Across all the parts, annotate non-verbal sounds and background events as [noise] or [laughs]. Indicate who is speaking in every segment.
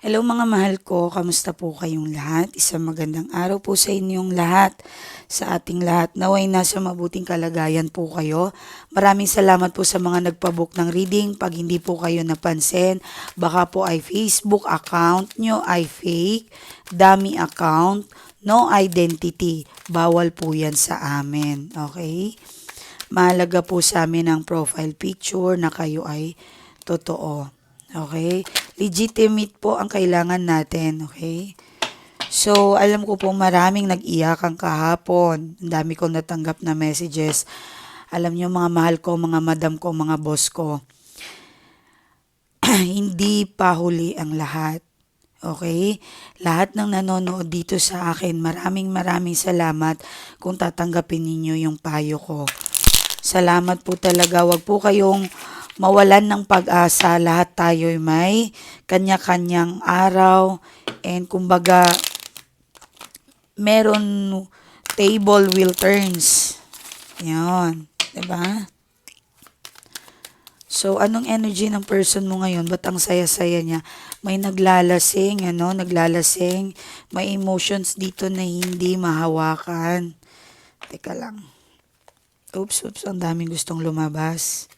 Speaker 1: Hello mga mahal ko, kamusta po kayong lahat? Isang magandang araw po sa inyong lahat, sa ating lahat. Naway nasa mabuting kalagayan po kayo. Maraming salamat po sa mga nagpabook ng reading. Pag hindi po kayo napansin, baka po ay Facebook account nyo ay fake, dummy account, no identity. Bawal po yan sa amin, okay? Mahalaga po sa amin ang profile picture na kayo ay totoo. Okay? Legitimate po ang kailangan natin. Okay? So, alam ko po maraming nag-iyakan kahapon. Ang dami kong natanggap na messages. Alam niyo mga mahal ko, mga madam ko, mga boss ko. [clears throat] Hindi pa huli ang lahat. Okay? Lahat ng nanonood dito sa akin, maraming maraming salamat kung tatanggapin ninyo yung payo ko. Salamat po talaga. Wag po kayong mawalan ng pag-asa. Lahat tayo may kanya-kanyang araw. And kumbaga, meron table will turns. Yan. ba? So, anong energy ng person mo ngayon? Ba't ang saya-saya niya? May naglalasing, ano? Naglalasing. May emotions dito na hindi mahawakan. Teka lang. Oops, oops. Ang daming gustong lumabas.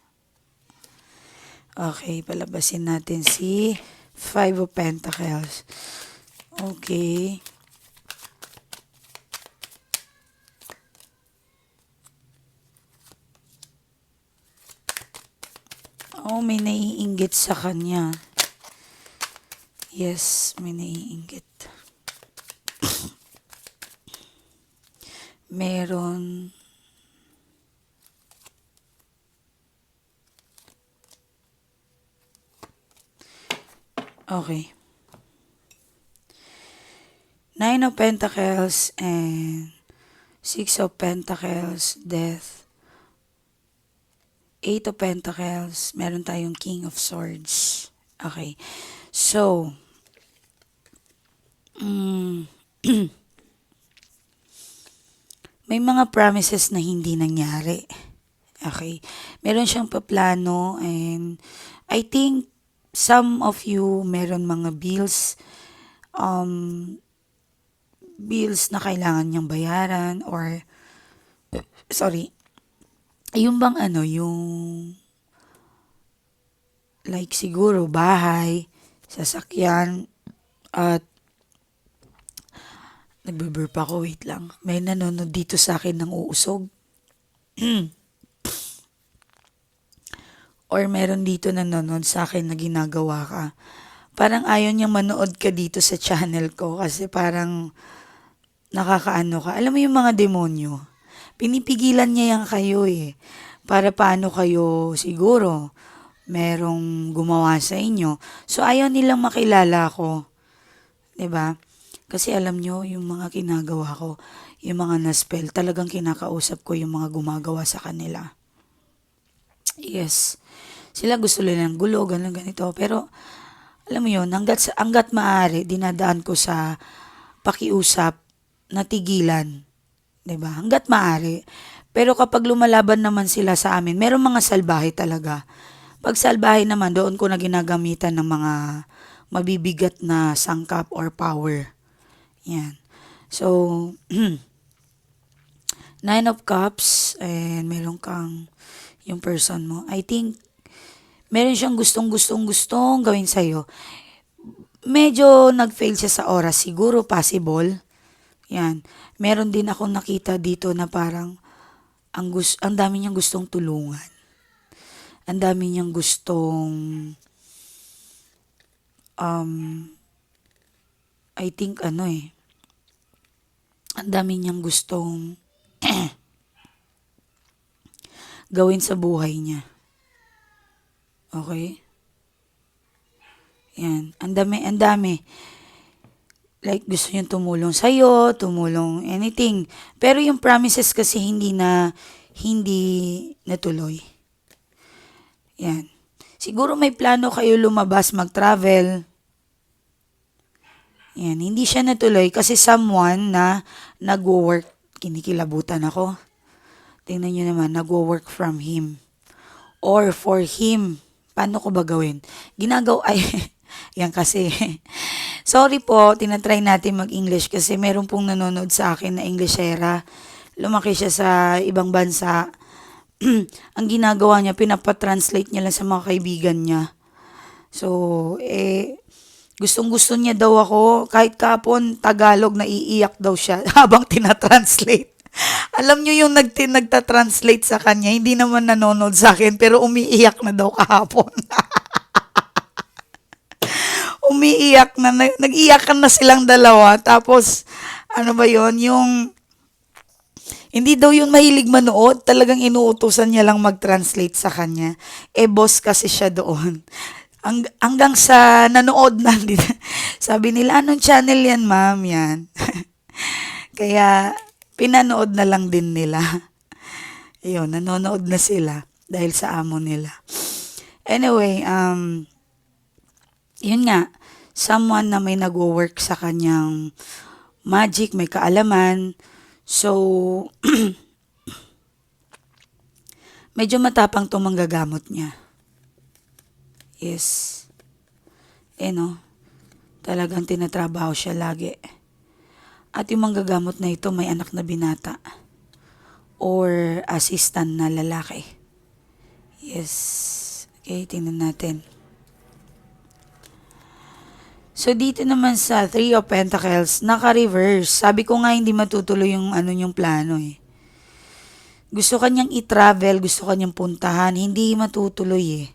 Speaker 1: Okay, palabasin natin si Five of Pentacles. Okay. Oh, may naiinggit sa kanya. Yes, may naiinggit. [coughs] Meron Okay. Nine of Pentacles and Six of Pentacles, Death. Eight of Pentacles, meron tayong King of Swords. Okay. So, mm, [clears throat] may mga promises na hindi nangyari. Okay. Meron siyang paplano and I think some of you meron mga bills um bills na kailangan niyang bayaran or sorry yung bang ano yung like siguro bahay sasakyan at nagbe-burp ako wait lang. May nanonood dito sa akin ng uusog [clears throat] or meron dito nanonood sa akin na ginagawa ka. Parang ayaw niyang manood ka dito sa channel ko kasi parang nakakaano ka. Alam mo yung mga demonyo, pinipigilan niya yan kayo eh. Para paano kayo siguro merong gumawa sa inyo. So ayaw nilang makilala ko. 'Di ba? Kasi alam nyo, yung mga ginagawa ko, yung mga na-spell, talagang kinakausap ko yung mga gumagawa sa kanila. Yes. Sila gusto nila ng gulo, ganun ganito. Pero, alam mo yun, hanggat, hanggat maaari, dinadaan ko sa pakiusap na tigilan. ba Hanggat maaari. Pero kapag lumalaban naman sila sa amin, merong mga salbahe talaga. Pag salbahe naman, doon ko na ginagamitan ng mga mabibigat na sangkap or power. Yan. So, [clears throat] Nine of Cups, and meron kang yung person mo. I think, meron siyang gustong gustong gustong gawin sa'yo. Medyo nag-fail siya sa oras. Siguro possible. Yan. Meron din akong nakita dito na parang ang, gus ang dami niyang gustong tulungan. Ang dami niyang gustong um, I think ano eh, ang dami niyang gustong [clears throat] gawin sa buhay niya. Okay? Yan. Ang dami, ang dami. Like, gusto niyang tumulong sa'yo, tumulong anything. Pero yung promises kasi hindi na, hindi natuloy. Yan. Siguro may plano kayo lumabas, mag-travel. Yan. Hindi siya natuloy kasi someone na nag-work, kinikilabutan ako. Tingnan nyo naman, nag-work from him. Or for him. Paano ko ba gawin? Ginagawa, ay, [laughs] yan kasi, [laughs] Sorry po, tinatry natin mag-English kasi meron pong nanonood sa akin na Englishera. Lumaki siya sa ibang bansa. [clears throat] Ang ginagawa niya, pinapatranslate niya lang sa mga kaibigan niya. So, eh, gustong gusto niya daw ako. Kahit kapon, Tagalog, naiiyak daw siya [laughs] habang tinatranslate. [laughs] Alam niyo yung nagti nagta-translate sa kanya, hindi naman nanonood sa akin, pero umiiyak na daw kahapon. [laughs] umiiyak na, na nag-iyakan na silang dalawa. Tapos, ano ba yon yung, hindi daw yun mahilig manood, talagang inuutusan niya lang mag-translate sa kanya. Eh, boss kasi siya doon. Ang, hanggang sa nanood na, [laughs] sabi nila, anong channel yan, ma'am? Yan. Kaya, pinanood na lang din nila. [laughs] Ayun, nanonood na sila dahil sa amo nila. Anyway, um, yun nga, someone na may nagwo-work sa kanyang magic, may kaalaman. So, [clears throat] medyo matapang itong manggagamot niya. Yes. Eh no, talagang tinatrabaho siya lagi. At yung manggagamot na ito may anak na binata or assistant na lalaki. Yes. Okay, tingnan natin. So, dito naman sa Three of Pentacles, naka-reverse. Sabi ko nga hindi matutuloy yung ano yung plano eh. Gusto kanyang i-travel, gusto kanyang puntahan, hindi matutuloy eh.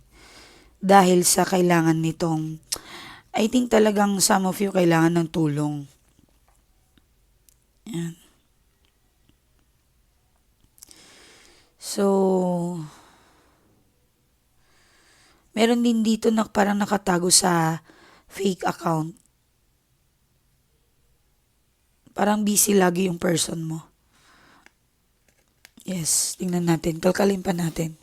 Speaker 1: Dahil sa kailangan nitong, I think talagang some of you kailangan ng tulong. Yan. So, meron din dito na parang nakatago sa fake account. Parang busy lagi yung person mo. Yes, tingnan natin. Kalkalin pa natin.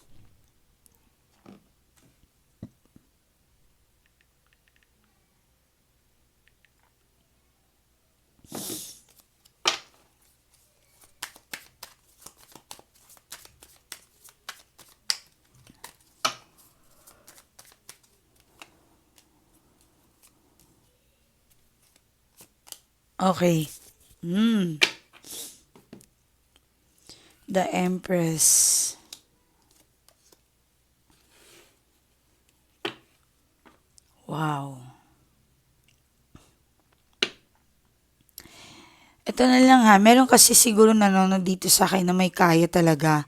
Speaker 1: Okay. Hmm. The Empress. Wow. Ito na lang ha. Meron kasi siguro nanonood dito sa akin na may kaya talaga.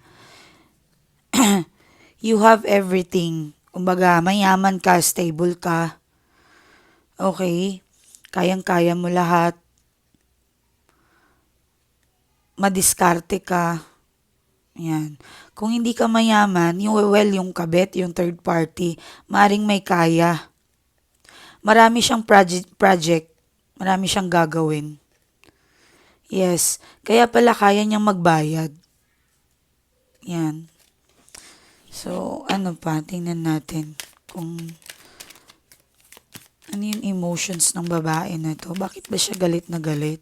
Speaker 1: [clears throat] you have everything. Kumbaga, mayaman ka, stable ka. Okay? Kayang-kaya mo lahat. Madiskarte ka. Yan. Kung hindi ka mayaman, yung well, yung kabet, yung third party, maring may kaya. Marami siyang project, project. Marami siyang gagawin. Yes. Kaya pala kaya niyang magbayad. Yan. So, ano pa? Tingnan natin kung ano yung emotions ng babae na to. Bakit ba siya galit na galit?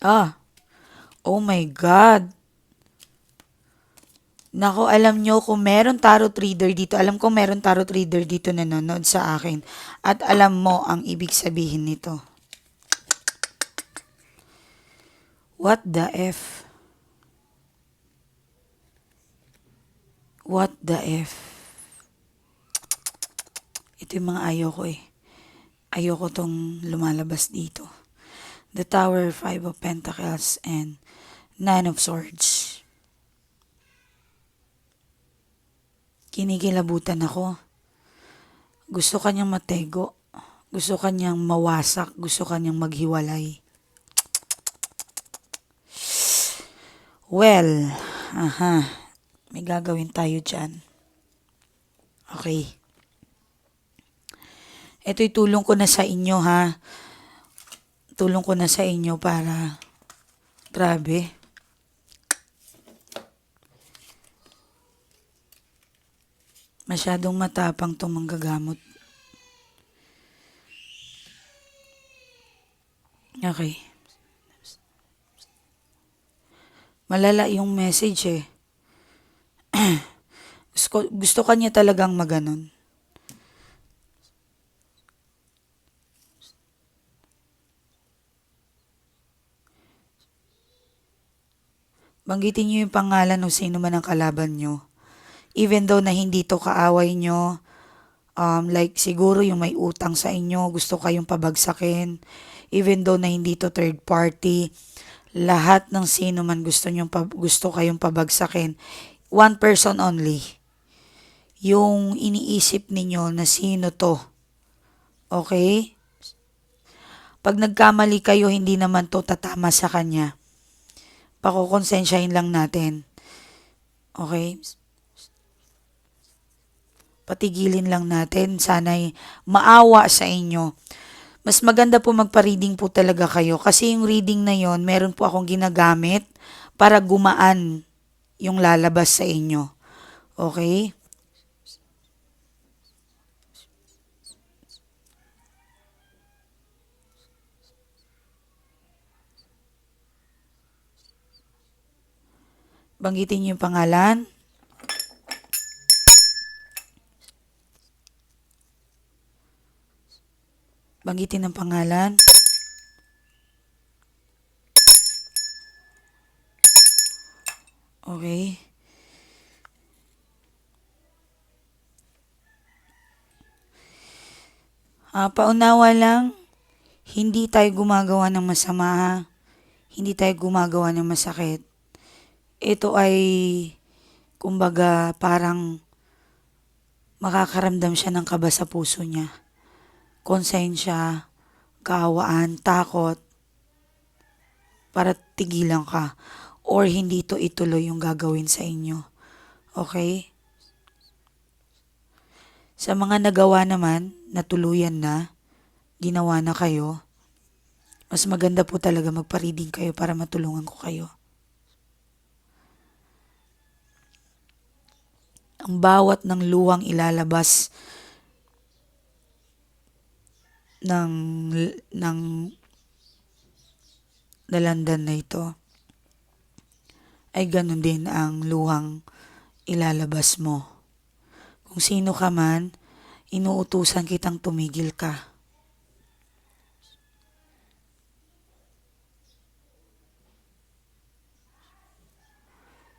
Speaker 1: Ah. Oh my God. Nako, alam nyo, kung meron tarot reader dito, alam ko meron tarot reader dito na nanonood sa akin. At alam mo ang ibig sabihin nito. What the F? What the F? Ito yung mga ayoko eh. Ayoko tong lumalabas dito. The Tower, Five of Pentacles, and Nine of Swords. Kinikilabutan ako. Gusto kanyang matego. Gusto kanyang mawasak. Gusto kanyang maghiwalay. Well, aha. May gagawin tayo dyan. Okay. Ito'y tulong ko na sa inyo ha. Tulong ko na sa inyo para grabe. Masyadong matapang tong manggagamot. Okay. Malala yung message eh. [clears throat] gusto, gusto kanya talagang maganon. Banggitin niyo yung pangalan ng sino man ang kalaban niyo. Even though na hindi to kaaway niyo, um, like siguro yung may utang sa inyo, gusto kayong pabagsakin, even though na hindi to third party, lahat ng sino man gusto niyo gusto kayong pabagsakin, one person only. Yung iniisip ninyo na sino to. Okay? Pag nagkamali kayo, hindi naman to tatama sa kanya. Pakukonsensyahin lang natin. Okay? Patigilin lang natin. Sana'y maawa sa inyo. Mas maganda po magpa-reading po talaga kayo. Kasi yung reading na yon meron po akong ginagamit para gumaan yung lalabas sa inyo. Okay? Banggitin niyo yung pangalan. Banggitin ang pangalan. Okay. Ah, paunawa lang, hindi tayo gumagawa ng masama. Hindi tayo gumagawa ng masakit. Ito ay, kumbaga, parang makakaramdam siya ng kaba sa puso niya. Konsensya, kaawaan, takot, para tigilan ka or hindi to ituloy yung gagawin sa inyo. Okay? Sa mga nagawa naman, natuluyan na, ginawa na kayo, mas maganda po talaga magpa-reading kayo para matulungan ko kayo. Ang bawat ng luwang ilalabas ng ng dalandan na ito ay ganun din ang luhang ilalabas mo. Kung sino ka man, inuutusan kitang tumigil ka.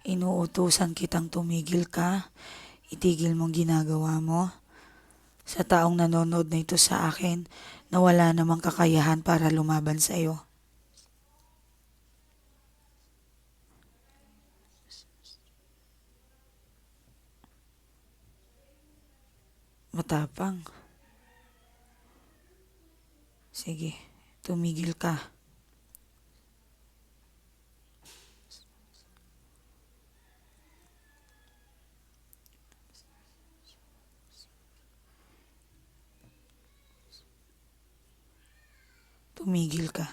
Speaker 1: Inuutusan kitang tumigil ka, itigil mong ginagawa mo. Sa taong nanonood na ito sa akin na wala namang kakayahan para lumaban sa iyo. Matapang. Sige, tumigil ka. Tumigil ka.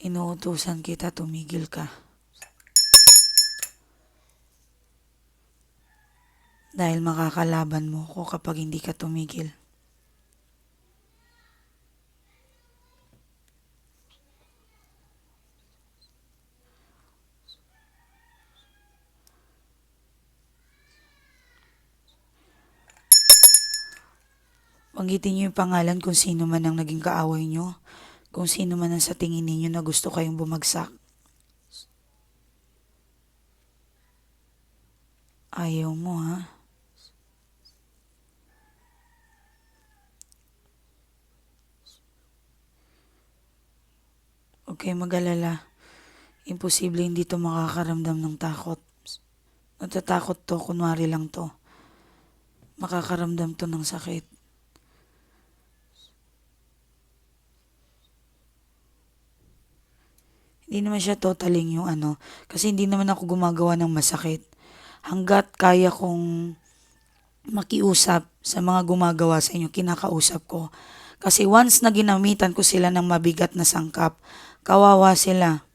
Speaker 1: Inuutusan kita, tumigil ka. Dahil makakalaban mo ko kapag hindi ka tumigil. Banggitin niyo yung pangalan kung sino man ang naging kaaway niyo, kung sino man ang sa tingin ninyo na gusto kayong bumagsak. Ayaw mo ha. Huwag kayong mag-alala. Imposible hindi to makakaramdam ng takot. Natatakot to, kunwari lang to. Makakaramdam to ng sakit. Hindi naman siya totaling yung ano, kasi hindi naman ako gumagawa ng masakit. Hanggat kaya kong makiusap sa mga gumagawa sa inyo, kinakausap ko. Kasi once na ginamitan ko sila ng mabigat na sangkap, kawawa sila.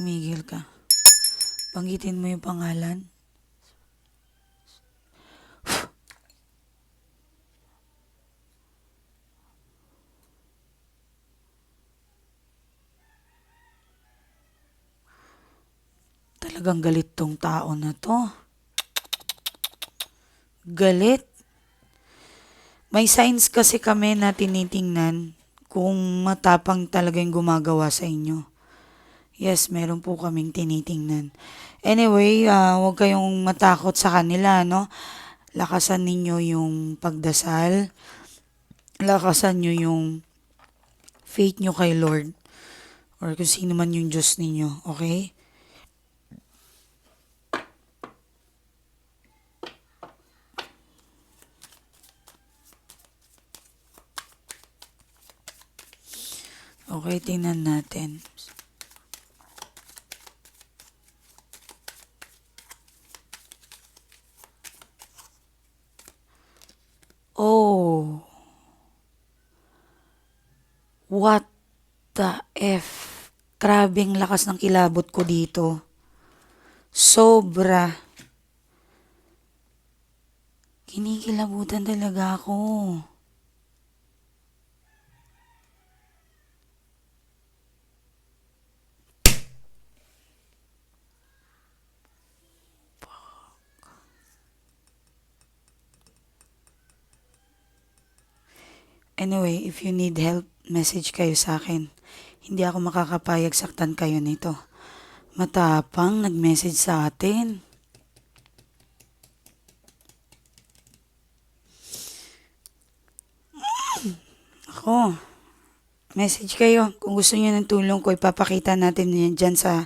Speaker 1: Tumigil ka. Banggitin mo yung pangalan. Talagang galit tong tao na to. Galit. May signs kasi kami na tinitingnan kung matapang talaga yung gumagawa sa inyo. Yes, meron po kaming tinitingnan. Anyway, ah, huwag kayong matakot sa kanila, no? Lakasan ninyo yung pagdasal. Lakasan nyo yung faith nyo kay Lord. Or kung sino man yung Diyos ninyo, okay? Okay, tingnan natin. Oh. What the F? Grabing lakas ng kilabot ko dito. Sobra. Kinikilabutan talaga ako. Anyway, if you need help, message kayo sa akin. Hindi ako makakapayag saktan kayo nito. Matapang nag-message sa atin. Ako, message kayo. Kung gusto niyo ng tulong ko, ipapakita natin yan dyan sa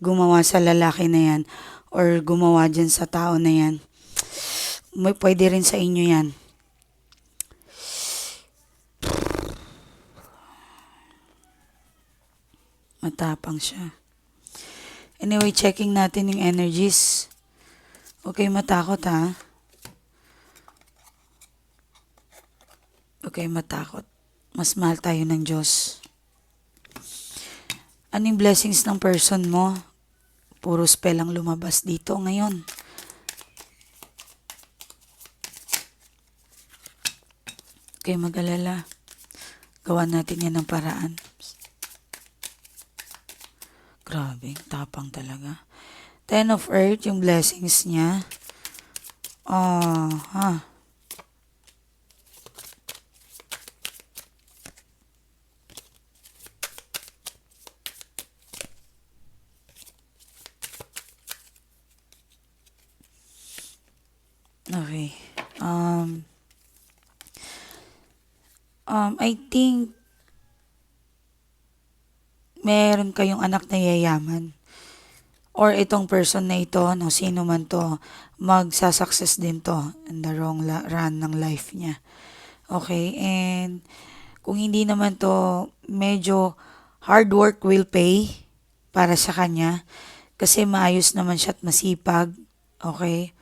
Speaker 1: gumawa sa lalaki na yan or gumawa dyan sa tao na yan. May pwede rin sa inyo yan. Matapang siya. Anyway, checking natin yung energies. Okay, matakot ha. Okay, matakot. Mas mahal tayo ng Diyos. Anong blessings ng person mo? Puro spell ang lumabas dito ngayon. Okay, mag-alala. Gawa natin yan ng paraan. Grabe, tapang talaga. Ten of Earth, yung blessings niya. Ah, ha. Okay. Um, um, I think meron kayong anak na yayaman. Or itong person na ito, no, sino man to, magsasucess din to in the wrong run ng life niya. Okay, and kung hindi naman to, medyo hard work will pay para sa kanya kasi maayos naman siya at masipag. Okay?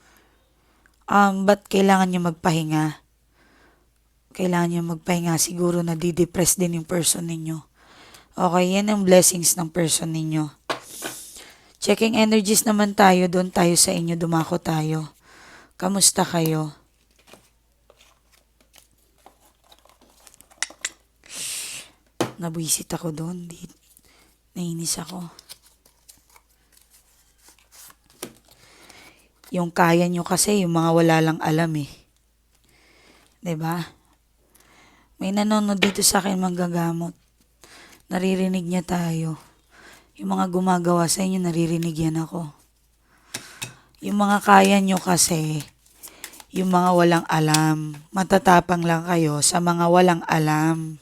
Speaker 1: Um, but kailangan niya magpahinga? Kailangan niya magpahinga. Siguro na di-depress din yung person ninyo. Okay, yan ang blessings ng person ninyo. Checking energies naman tayo, doon tayo sa inyo, dumako tayo. Kamusta kayo? Nabwisit ako doon. Di, nainis ako. Yung kaya nyo kasi, yung mga wala lang alam eh. ba? May nanonood dito sa akin manggagamot. Naririnig niya tayo. Yung mga gumagawa sa inyo, naririnig yan ako. Yung mga kaya nyo kasi, yung mga walang alam. Matatapang lang kayo sa mga walang alam.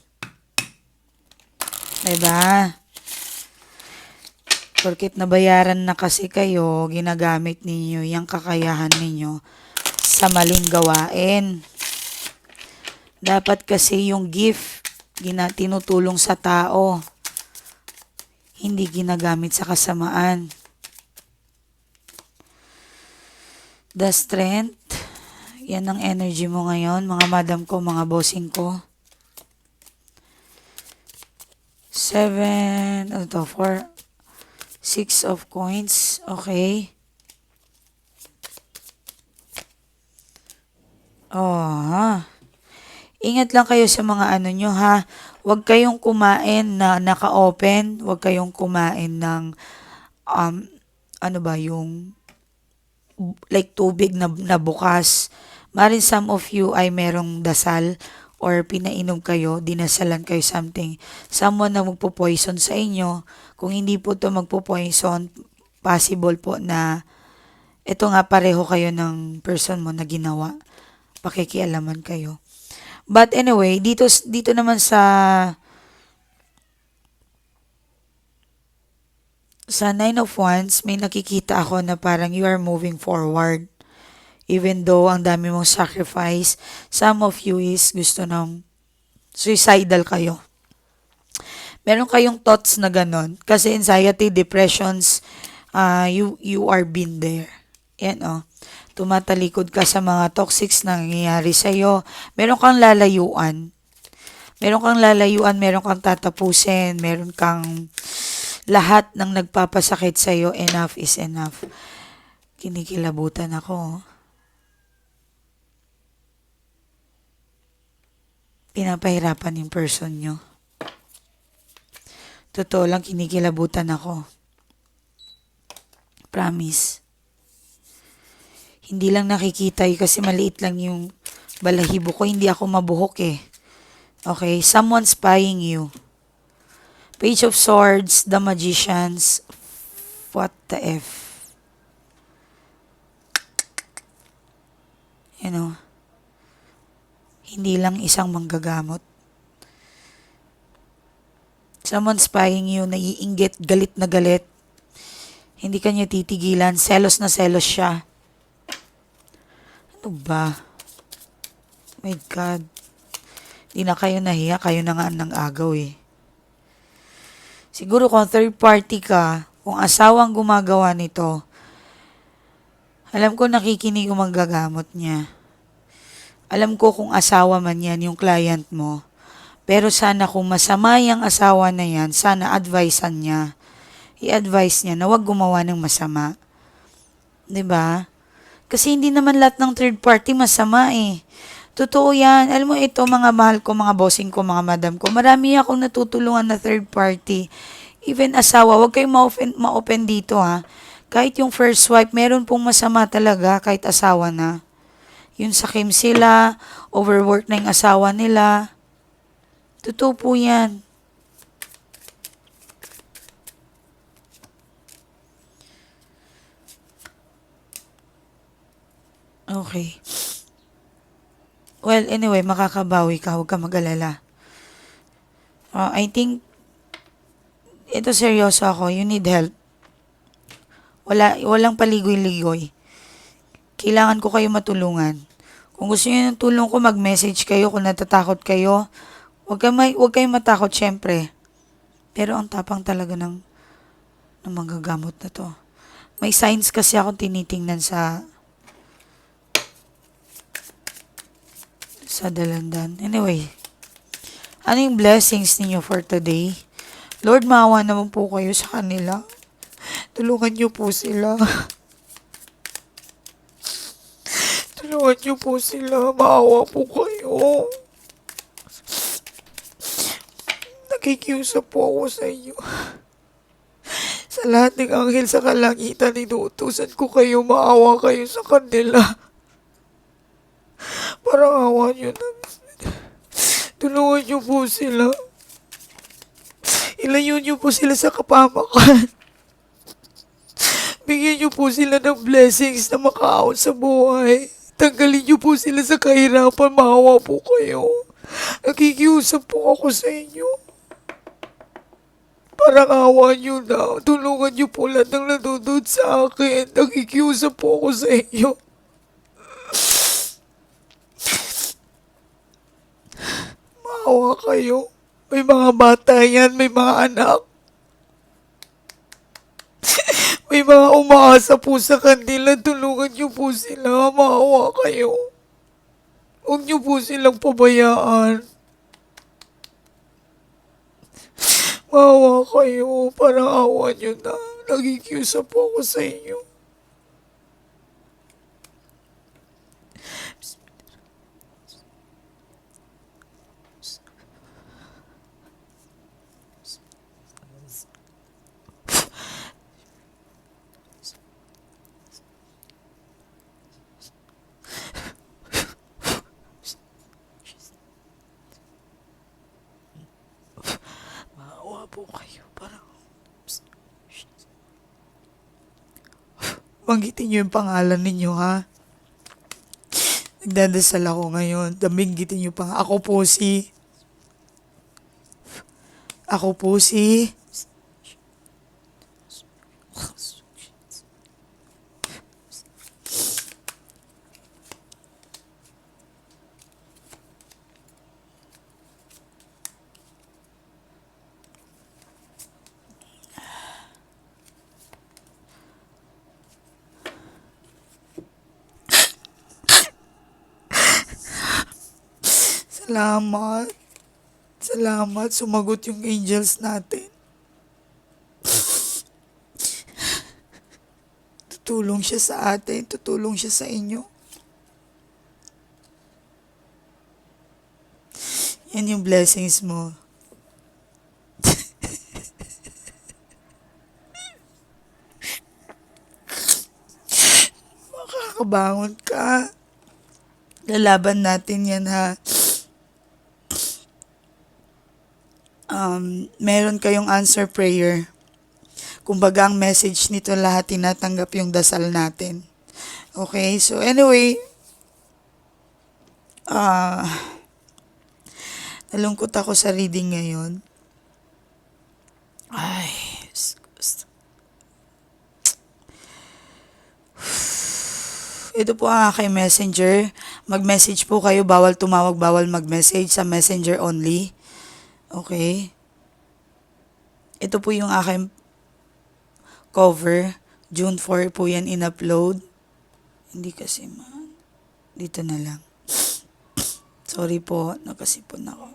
Speaker 1: Diba? Porkit nabayaran na kasi kayo, ginagamit ninyo yung kakayahan ninyo sa maling gawain. Dapat kasi yung gift, gina, tinutulong sa tao. Hindi ginagamit sa kasamaan. The strength, yan ang energy mo ngayon, mga madam ko, mga bossing ko. Seven, ano to, four, six of coins, okay. Oh, ha. Ingat lang kayo sa mga ano nyo ha. Huwag kayong kumain na naka-open. Huwag kayong kumain ng um, ano ba, yung like tubig na, na bukas. Marin some of you ay merong dasal or pinainom kayo, dinasalan kayo something. Someone na magpo-poison sa inyo. Kung hindi po to magpo-poison, possible po na ito nga pareho kayo ng person mo na ginawa. Pakikialaman kayo. But anyway, dito dito naman sa sa Nine of Wands, may nakikita ako na parang you are moving forward. Even though ang dami mong sacrifice, some of you is gusto ng suicidal kayo. Meron kayong thoughts na ganon. Kasi anxiety, depressions, uh, you, you are been there. Yan oh. Tumatalikod ka sa mga toxics na nangyayari sa'yo. Meron kang lalayuan. Meron kang lalayuan, meron kang tatapusin, meron kang lahat ng nagpapasakit sa'yo, enough is enough. Kinikilabutan ako. Pinapahirapan yung person nyo. Totoo lang, kinikilabutan ako. Promise. Hindi lang nakikita yun kasi maliit lang yung balahibo ko. Hindi ako mabuhok eh. Okay, someone spying you. Page of Swords, The Magicians, what the F. You know, hindi lang isang manggagamot. Someone spying you, naiinggit, galit na galit. Hindi kanya titigilan, selos na selos siya. Ano ba? My God. Hindi na kayo nahiya, kayo na nga ng agaw eh. Siguro kung third party ka, kung asawang gumagawa nito, alam ko nakikinig yung manggagamot niya. Alam ko kung asawa man yan, yung client mo. Pero sana kung masama yung asawa na yan, sana advisean niya. I-advise niya na wag gumawa ng masama. 'Di ba? Kasi hindi naman lahat ng third party masama eh. Totoo yan. Alam mo ito, mga mahal ko, mga bossing ko, mga madam ko. Marami akong natutulungan na third party. Even asawa, huwag kayong ma-open, ma-open dito ha. Kahit yung first wife, meron pong masama talaga kahit asawa na. Yung sakim sila, overwork na yung asawa nila. Totoo po yan. Okay. Well, anyway, makakabawi ka. Huwag ka mag-alala. Uh, I think, ito seryoso ako. You need help. Wala, walang paligoy-ligoy. Kailangan ko kayo matulungan. Kung gusto niyo ng tulong ko, mag-message kayo. Kung natatakot kayo, huwag, kayo, may, huwag kayong matakot, syempre. Pero ang tapang talaga ng, ng manggagamot na to. May signs kasi ako tinitingnan sa sa dalandan. Anyway, ano yung blessings ninyo for today? Lord, maawa naman po kayo sa kanila. [laughs] Tulungan niyo po sila. [laughs] Tulungan niyo po sila. Maawa po kayo. Nakikiusap po ako sa inyo. [laughs] Sa lahat ng anghel sa kalangitan, inuutusan ko kayo, maawa kayo sa kanila. Parang awa niyo na. Tulungan niyo po sila. Ilayo niyo po sila sa kapamakan. Bigyan niyo po sila ng blessings na makaahon sa buhay. Tanggalin niyo po sila sa kahirapan. Maawa po kayo. Nakikiusap po ako sa inyo. Parang awa niyo na. Tulungan niyo po lahat ng nanonood sa akin. Nakikiusap po ako sa inyo. Maawa kayo. May mga bata yan, may mga anak. [laughs] may mga umaasa po sa kanila. Tulungan niyo po sila. Maawa kayo. Huwag niyo po silang pabayaan. Maawa kayo. Parang awa niyo na. Nagikiusap po ako sa inyo. po kayo. Parang... [sighs] Banggitin niyo yung pangalan ninyo, ha? Nagdadasal ako ngayon. Daminggitin niyo pa. Ako po si... Ako po si... Salamat. Salamat. Sumagot yung angels natin. Tutulong siya sa atin. Tutulong siya sa inyo. Yan yung blessings mo. Makakabangon ka. Lalaban natin yan ha. Um, meron kayong answer prayer. Kumbaga, ang message nito lahat tinatanggap yung dasal natin. Okay? So, anyway, ah, nalungkot ako sa reading ngayon. Ay. Ito po ang aking messenger. Mag-message po kayo. Bawal tumawag, bawal mag-message sa messenger only. Okay. Ito po yung aking cover. June 4 po yan in-upload. Hindi kasi man. Dito na lang. [sniffs] Sorry po, nakasipon ako.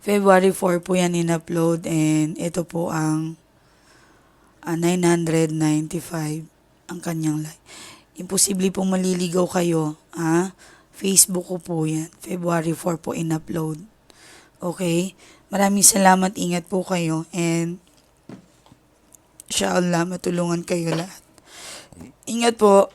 Speaker 1: February 4 po yan in-upload and ito po ang ah, 995 ang kanyang like. Imposible pong maliligaw kayo. Ha? Facebook ko po yan. February 4 po in-upload. Okay? Maraming salamat. Ingat po kayo. And, inshallah, matulungan kayo lahat. Ingat po.